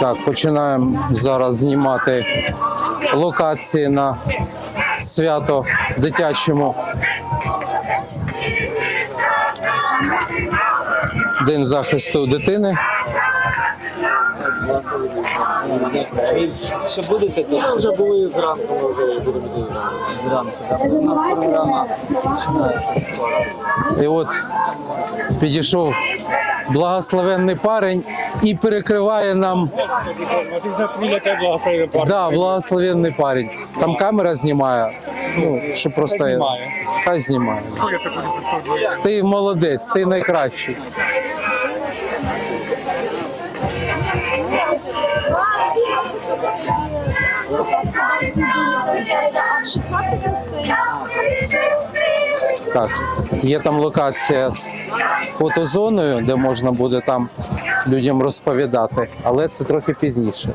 Так, починаємо зараз знімати локації на свято дитячому. День захисту дитини. Ще будете тут? Ми вже були зранку, ми вже будемо зранку. У нас програма починається. І от підійшов благословенний парень і перекриває нам. Да, благословенний парень. Там камера знімає. Ну, що просто знімає. хай знімає. Ти молодець, ти найкращий. Так, є там локація з фотозоною, де можна буде там людям розповідати, але це трохи пізніше.